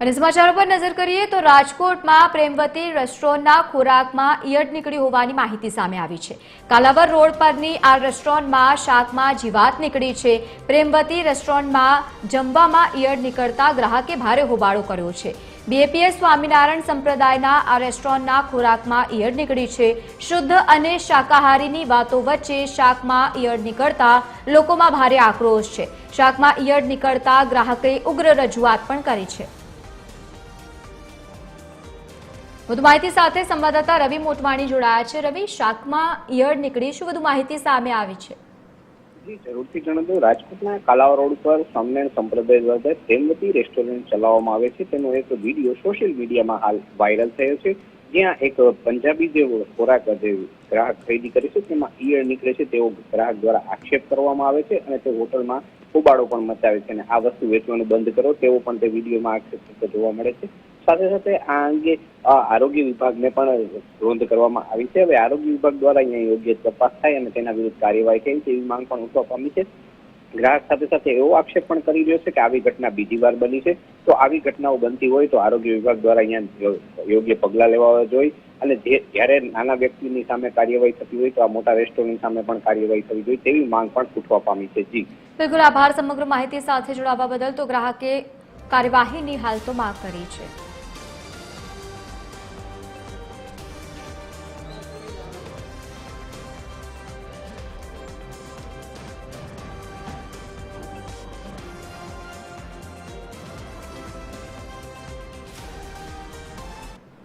અને સમાચારો પર નજર કરીએ તો રાજકોટમાં પ્રેમવતી રેસ્ટોરન્ટના ખોરાકમાં ઈયળ નીકળી હોવાની માહિતી સામે આવી છે. કાલાવર રોડ પરની આ રેસ્ટોરન્ટમાં શાકમાં જીવાત નીકળી છે. પ્રેમવતી રેસ્ટોરન્ટમાં જમવામાં ઈયળ નીકળતા ગ્રાહકે ભારે હોબાળો કર્યો છે. બીએપીએસ સ્વામિનારાયણ સંપ્રદાયના આ રેસ્ટોરન્ટના ખોરાકમાં ઈયળ નીકળી છે. શુદ્ધ અને શાકાહારીની વાતો વચ્ચે શાકમાં ઈયળ નીકળતા લોકોમાં ભારે આક્રોશ છે. શાકમાં ઈયળ નીકળતા ગ્રાહકે ઉગ્ર રજૂઆત પણ કરી છે. વધુ માહિતી સાથે સંવાદદાતા રવિ મોટવાણી જોડાયા છે. રવિ, શાકમાં ઈયળ નીકળી, શું વધુ માહિતી સામે આવી છે? જરૂરથી જણાવી દઉં રાજકોટના કાલાવ રોડ પર સ્વામિનારાયણ સંપ્રદાય દ્વારા પ્રેમવતી રેસ્ટોરન્ટ ચલાવવામાં આવે છે. તેનો એક વીડિયો સોશિયલ મીડિયામાં હાલ વાયરલ થયો છે. જ્યાં એક પંજાબી જે ખોરાક જે ગ્રાહક ખરીદી કરે છે, તેમાં ઈયળ નીકળે છે. તેવો ગ્રાહક દ્વારા આક્ષેપ કરવામાં આવે છે અને તે હોટલમાં હોબાળો પણ મચાવે છે. અને આ વસ્તુ વેચવાનું બંધ કરો, તેવો પણ તે વિડીયોમાં આક્ષેપ જોવા મળે છે. સાથે સાથે આ અંગે આરોગ્ય વિભાગને પણ નોંધ કરવામાં આવી છે. હવે આરોગ્ય વિભાગ દ્વારા અહીંયા યોગ્ય તપાસ થાય અને તેના વિરુદ્ધ કાર્યવાહી થાય તેવી માંગ પણ ઉઠવા પામી છે. ગ્રાહક સાથે સાથે એવો આક્ષેપ પણ કરી રહ્યો છે કે આવી ઘટના બીજી વાર બની છે. તો આવી ઘટનાઓ બનતી હોય તો આરોગ્ય વિભાગ દ્વારા અહીંયા યોગ્ય પગલાં લેવા જોઈએ. અને જે, જ્યારે નાના વ્યક્તિની સામે કાર્યવાહી થતી હોય તો આ મોટા રેસ્ટોરન્ટ સામે પણ કાર્યવાહી થવી જોઈએ તેવી માંગ પણ ઉઠવા પામી છે. જી. બિલકુલ આભાર સમગ્ર માહિતી સાથે જોડાવા બદલ. તો ગ્રાહકે કાર્યવાહીની હાલ તો માંગ કરી છે.